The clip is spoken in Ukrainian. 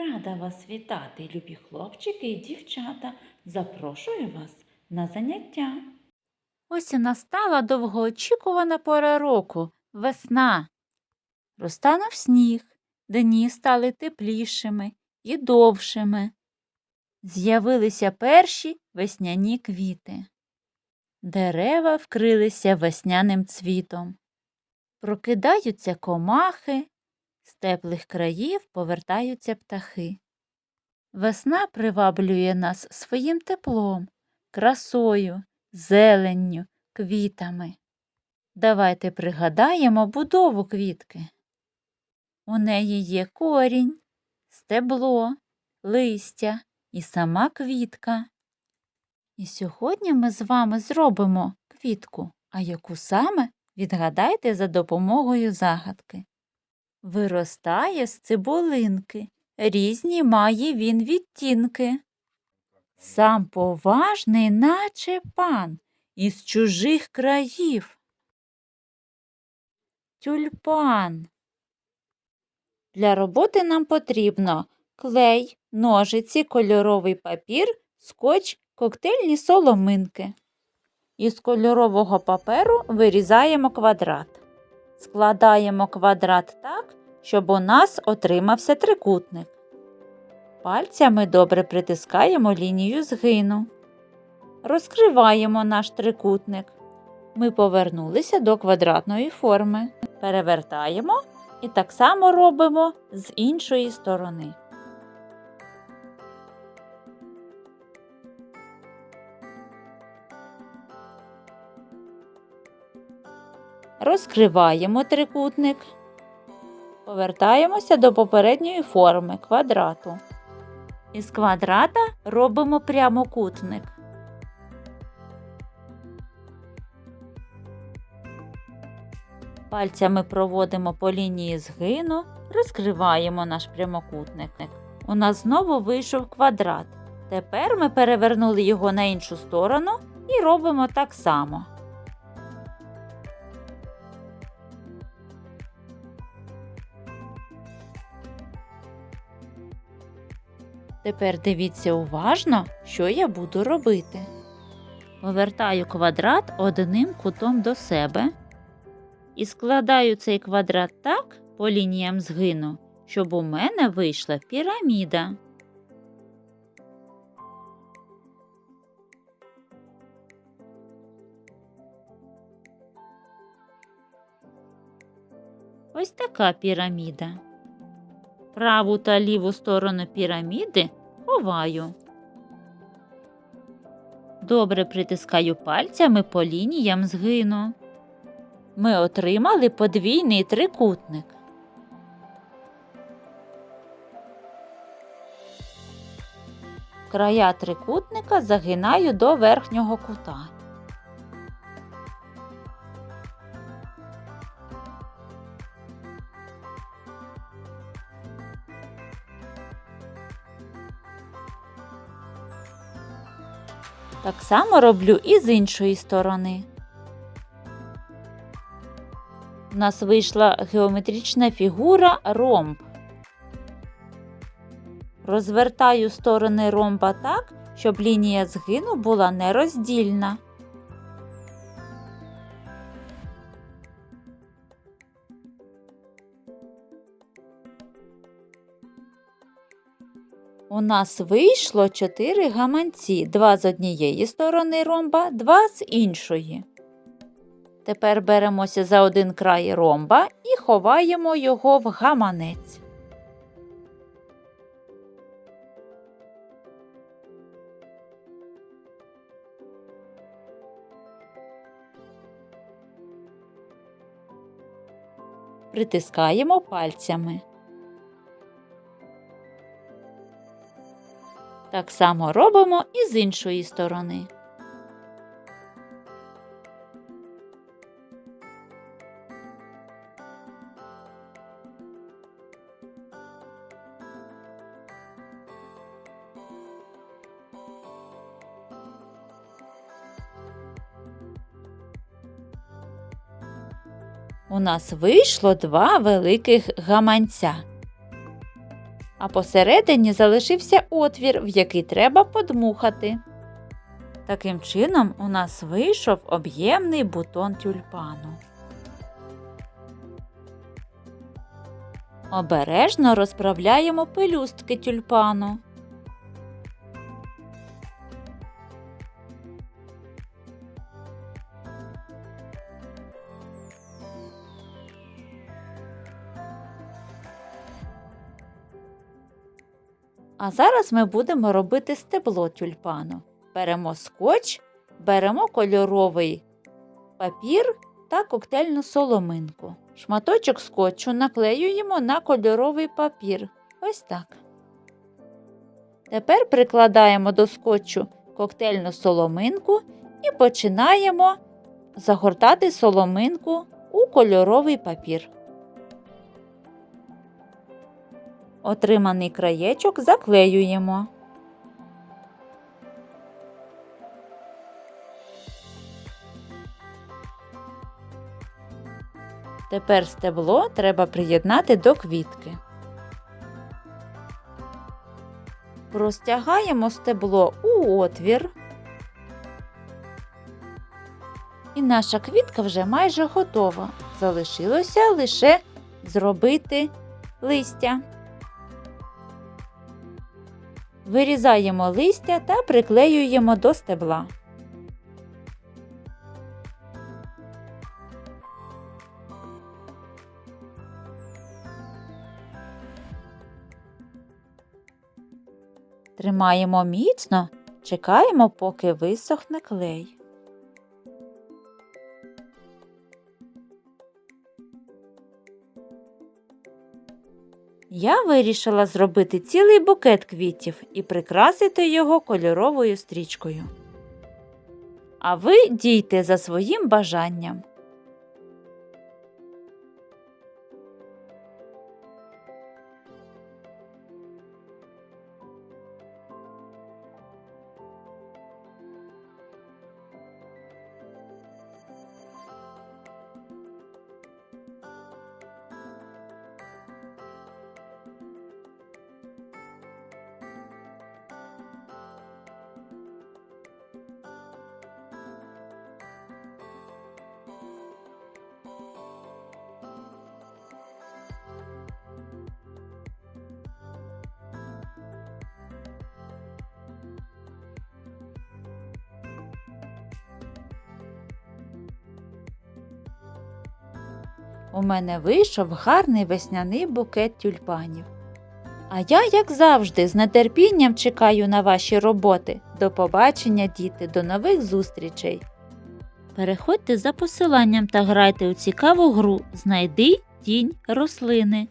Рада вас вітати, любі хлопчики і дівчата. Запрошую вас на заняття. Ось і настала довгоочікувана пора року весна. Розтанув сніг, дні стали теплішими і довшими. З'явилися перші весняні квіти. Дерева вкрилися весняним цвітом. Прокидаються комахи, з теплих країв повертаються птахи. Весна приваблює нас своїм теплом, красою, зеленню, квітами. Давайте пригадаємо будову квітки. У неї є корінь, стебло, листя і сама квітка. І сьогодні ми з вами зробимо квітку, а яку саме відгадайте за допомогою загадки. Виростає з цибулинки, різні має він відтінки. Сам поважний, наче пан, із чужих країв. Тюльпан. Для роботи нам потрібно клей, ножиці, кольоровий папір, скотч, коктейльні соломинки. Із кольорового паперу вирізаємо квадрат. Складаємо квадрат так, щоб у нас отримався трикутник. Пальцями добре притискаємо лінію згину. Розкриваємо наш трикутник. Ми повернулися до квадратної форми. Перевертаємо і так само робимо з іншої сторони. Розкриваємо трикутник. Повертаємося до попередньої форми квадрату. Із квадрата робимо прямокутник. Пальцями проводимо по лінії згину, розкриваємо наш прямокутник. У нас знову вийшов квадрат. Тепер ми перевернули його на іншу сторону і робимо так само. Тепер дивіться уважно, що я буду робити. Повертаю квадрат одним кутом до себе і складаю цей квадрат так по лініям згину, щоб у мене вийшла піраміда. Ось така піраміда. Праву та ліву сторону піраміди ховаю. Добре притискаю пальцями по лініям згину. Ми отримали подвійний трикутник. Края трикутника загинаю до верхнього кута. Так само роблю і з іншої сторони. У нас вийшла геометрична фігура ромб. Розвертаю сторони ромба так, щоб лінія згину була нероздільна. У нас вийшло чотири гаманці, два з однієї сторони ромба, два з іншої. Тепер беремося за один край ромба і ховаємо його в гаманець. Притискаємо пальцями. Так само робимо і з іншої сторони. У нас вийшло два великих гаманця. А посередині залишився отвір, в який треба подмухати. Таким чином у нас вийшов об'ємний бутон тюльпану. Обережно розправляємо пелюстки тюльпану. А зараз ми будемо робити стебло тюльпану. Беремо скотч, беремо кольоровий папір та коктейльну соломинку. Шматочок скотчу наклеюємо на кольоровий папір. Ось так. Тепер прикладаємо до скотчу коктейльну соломинку і починаємо загортати соломинку у кольоровий папір. Отриманий краєчок заклеюємо. Тепер стебло треба приєднати до квітки. Простягаємо стебло у отвір. І наша квітка вже майже готова. Залишилося лише зробити листя. Вирізаємо листя та приклеюємо до стебла. Тримаємо міцно, чекаємо, поки висохне клей. Я вирішила зробити цілий букет квітів і прикрасити його кольоровою стрічкою. А ви дійте за своїм бажанням. У мене вийшов гарний весняний букет тюльпанів. А я, як завжди, з нетерпінням чекаю на ваші роботи. До побачення, діти, до нових зустрічей. Переходьте за посиланням та грайте у цікаву гру Знайди тінь рослини.